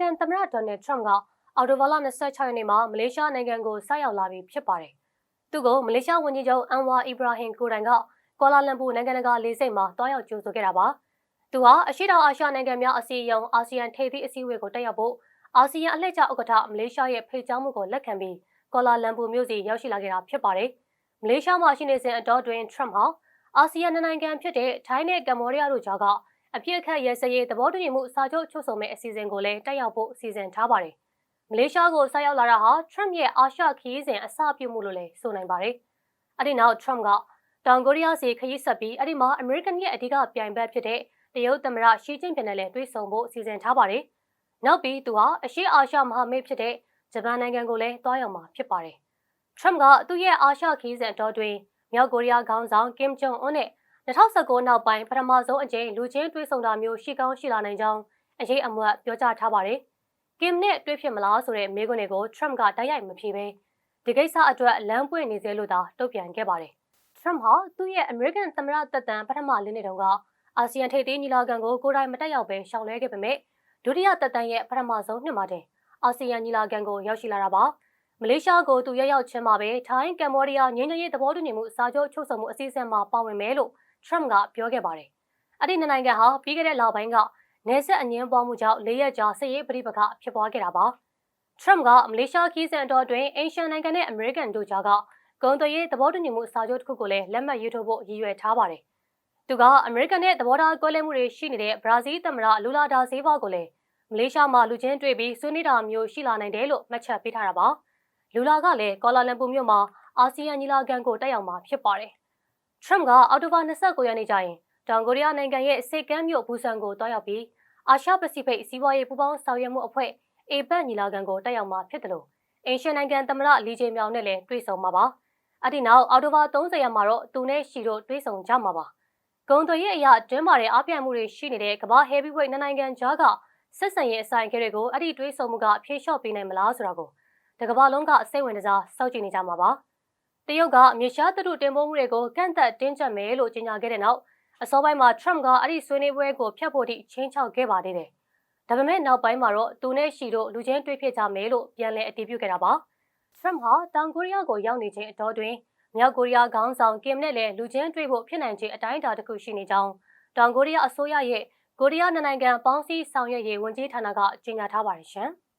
ကန်သမ္မတဒေါ်နယ်ထရမ့်ကအော်တိုဘာလ26ရက်နေ့မှာမလေးရှားနိုင်ငံကိုဆိုက်ရောက်လာပြီဖြစ်ပါတယ်။သူကိုမလေးရှားဝန်ကြီးချုပ်အန်ဝါအီဘရာဟင်ကိုတိုင်ကကွာလာလမ်ပူနိုင်ငံတကာလေဆိပ်မှာတွားရောက်ကြိုဆိုခဲ့တာပါ။သူဟာအရှိတောင်အာရှနိုင်ငံများအစည်းအရုံးအာဆီယံထိပ်သီးအစည်းအဝေးကိုတက်ရောက်ဖို့အာဆီယံအလှည့်ကျဥက္ကဋ္ဌမလေးရှားရဲ့ဖိတ်ကြားမှုကိုလက်ခံပြီးကွာလာလမ်ပူမြို့စီရောက်ရှိလာခဲ့တာဖြစ်ပါတယ်။မလေးရှားမှာရှိနေစဉ်အတော်တွင်ထရမ့်ဟာအာဆီယံနိုင်ငံဖြစ်တဲ့ထိုင်းနဲ့ကမ္ဘောဒီးယားတို့ကြားက အပြစ်အခတ်ရဲစရေးသဘောတူညီမှုစာချုပ်ချုပ်ဆိုမဲ့အစီအစဉ်ကိုလည်းတက်ရောက်ဖို့အစီအစဉ်ထားပါတယ်။မလေးရှားကိုဆိုက်ရောက်လာတာဟာ Trump ရဲ့အာရှခရီးစဉ်အစပြုမှုလို့လည်းဆိုနိုင်ပါတယ်။အဲ့ဒီနောက် Trump ကတောင်ကိုရီးယားစီခရီးဆက်ပြီးအဲ့ဒီမှာ American ရဲ့အဓိကပြိုင်ဘက်ဖြစ်တဲ့တရုတ်သမ္မတရှီကျင့်ပင်နဲ့လည်းတွေ့ဆုံဖို့အစီအစဉ်ထားပါတယ်။နောက်ပြီးသူဟာအရှေ့အာရှမဟာမိတ်ဖြစ်တဲ့ဂျပန်နိုင်ငံကိုလည်းတွားရောက်မှာဖြစ်ပါတယ်။ Trump ကသူ့ရဲ့အာရှခရီးစဉ်အတော်တွင်မြောက်ကိုရီးယားခေါင်းဆောင်ကင်ဂျုံအွန်းနဲ့ 2019နောက်ပိုင်းပထမဆုံးအကြိမ်လူချင်းတွေ့ဆုံတာမျိုးရှိကောင်းရှိလာနိုင်ကြောင်းအရေးအမွတ်ပြောကြားထားပါတယ်။ကင်နဲ့တွေ့ဖြစ်မလားဆိုတဲ့မေးခွန်းတွေကို Trump ကတိုက်ရိုက်မဖြေဘဲဒီကိစ္စအတွက်လမ်းပွင့်နေသေးလို့သာတုံ့ပြန်ခဲ့ပါတယ်။ Trump ဟာသူ့ရဲ့ American သမ္မတသက်တမ်းပထမလေးနှစ်တုန်းကအာဆီယံထိပ်သီးညီလာခံကိုကိုယ်တိုင်မတက်ရောက်ဘဲရှောင်လွှဲခဲ့ပေမဲ့ဒုတိယသက်တမ်းရဲ့ပထမဆုံးနှစ်မှာတင်အာဆီယံညီလာခံကိုရောက်ရှိလာတာပါ။မလေးရှားကိုသူရောက်ရောက်ချင်းမှာပဲထိုင်းကမ္ဘောဒီးယားငင်းငယ်ရေးသဘောတူညီမှုစာချုပ်ချုပ်ဆိုမှုအစီအစဉ်မှာပါဝင်မယ်လို့ Trump ကပြောခဲ့ပါတယ်။အဲ့ဒီနိုင်ငံဟာပြီးခဲ့တဲ့လပိုင်းကနေဆက်အငင်းပွားမှုကြောင့်၄ရက်ကြာစစ်ရေးပဋိပက္ခဖြစ်ပွားခဲ့တာပါ။ Trump ကမလေးရှားခီးစံတော်တွင်အင်ရှင်နိုင်ငံနဲ့အမေရိကန်တို့ကြားကဂုံသွေးရေးသဘောတူညီမှုစာချုပ်တစ်ခုကိုလည်းလက်မှတ်ရေးထိုးဖို့ရည်ရွယ်ထားပါတယ်။သူကအမေရိကန်နဲ့သဘောထားကွဲလွဲမှုတွေရှိနေတဲ့ဘရာဇီးသမ္မတလူလာဒါဆေးဘာကိုလည်းမလေးရှားမှာလူချင်းတွေ့ပြီးဆွေးနွေးတာမျိုးရှိလာနိုင်တယ်လို့မှတ်ချက်ပေးထားတာပါ။လူလာကလည်းကော်လာလမ်ပူမြို့မှာအာဆီယံညီလာခံကိုတက်ရောက်မှာဖြစ်ပါတယ်။ Trump ကအောက်တိုဘာ29ရက်နေ့ကျရင်တောင်ကိုရီးယားနိုင်ငံရဲ့စေကမ်းမြို့ဘူဆန်ကိုတွားရောက်ပြီးအာရှပစိဖိတ်စီးပွားရေးပူးပေါင်းဆောင်ရွက်မှုအဖွဲ့ APEC ညီလာခံကိုတက်ရောက်မှာဖြစ်တယ်လို့အင်ရှင်နိုင်ငံသမ္မတလီဂျေမြောင်နဲ့လည်းတွေ့ဆုံမှာပါ။အဒီနောက်အောက်တိုဘာ30ရက်မှာတော့သူနဲ့ရှီတို့တွေ့ဆုံကြမှာပါ။ဂုံသွေးရဲ့အရာတွင်းမာတဲ့အားပြိုင်မှုတွေရှိနေတဲ့ကမ္ဘာဟဲဗီဝိတ်နိုင်ငံကြားကဆက်ဆံရေးအဆိုင်ခဲတွေကိုအဲ့ဒီတွေးဆုံမှုကဖြေလျှော့ပေးနိုင်မလားဆိုတာကိုတကမ္ဘာလုံးကစိတ်ဝင်စားစောင့်ကြည့်နေကြမှာပါ။ တရုတ်ကမြေရှားသတ္တုတင်ပို့မှုတွေကိုကန့်သက်တင်းကျပ်မယ်လို့ကြေညာခဲ့တဲ့နောက်အစောပိုင်းမှာ Trump ကအဲ့ဒီဆွေးနွေးပွဲကိုဖျက်ဖို့ထိချင်းချောက်ခဲ့ပါသေးတယ်။ဒါပေမဲ့နောက်ပိုင်းမှာတော့သူနဲ့ရှီတို့လူချင်းတွေ့ဖြစ်ကြမယ်လို့ပြန်လည်အတည်ပြုခဲ့တာပါ။ Trump ဟာတောင်ကိုရီးယားကိုရောက်နေချိန်အတော်တွင်မြောက်ကိုရီးယားခေါင်းဆောင်ကင်နဲ့လည်းလူချင်းတွေ့ဖို့ဖြစ်နိုင်ခြေအတိုင်းအတာတစ်ခုရှိနေကြောင်းတောင်ကိုရီးယားအစိုးရရဲ့ကိုရီးယားနိုင်ငံပေါင်းစည်းဆောင်ရွက်ရေးဝန်ကြီးဌာနကကြေညာထားပါတယ်ရှင်။